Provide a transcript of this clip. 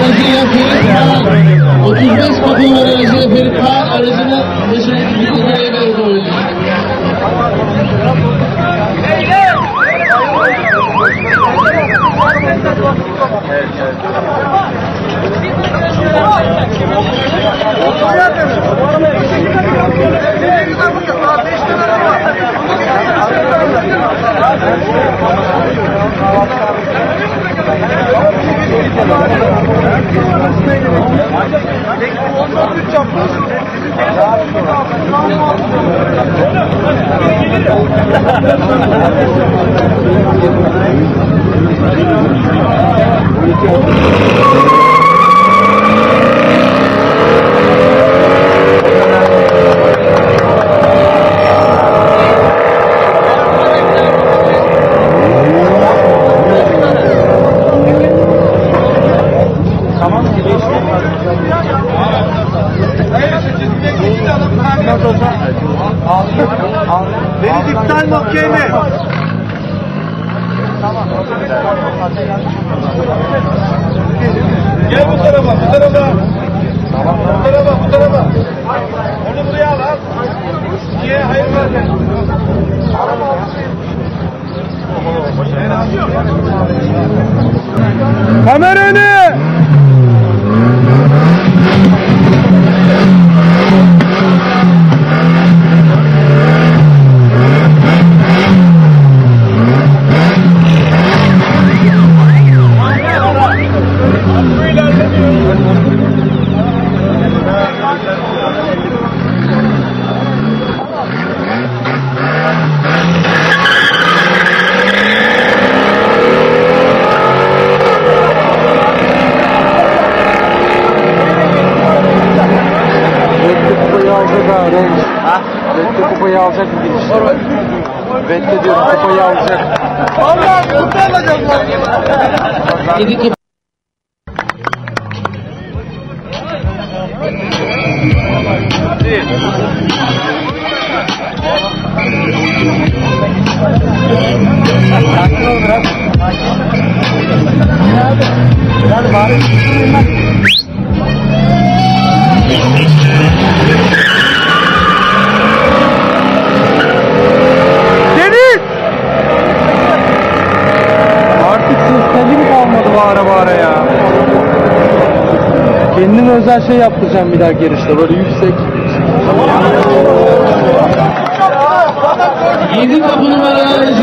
Thank you, Firqa. It is based popular as a Firqa or as a Siz yaptınız. Thank you. Deniz iptal mi okey mi? Gel bu tarafa, bu tarafa. Bu tarafa, bu tarafa. Onu buraya al. Niye? Hayır zaten. Kamera önü! Kupayı alacak ha. Vette kupayı alacak bir gidişte. Vette diyorum kupayı alacak. Vallahi kutu alacağız lan. 7 kapı Deniz! Bağıra bağıra ya? Kendime özel şey yaptıracağım bir daha yarışta böyle yüksek. 7 kapı numaralı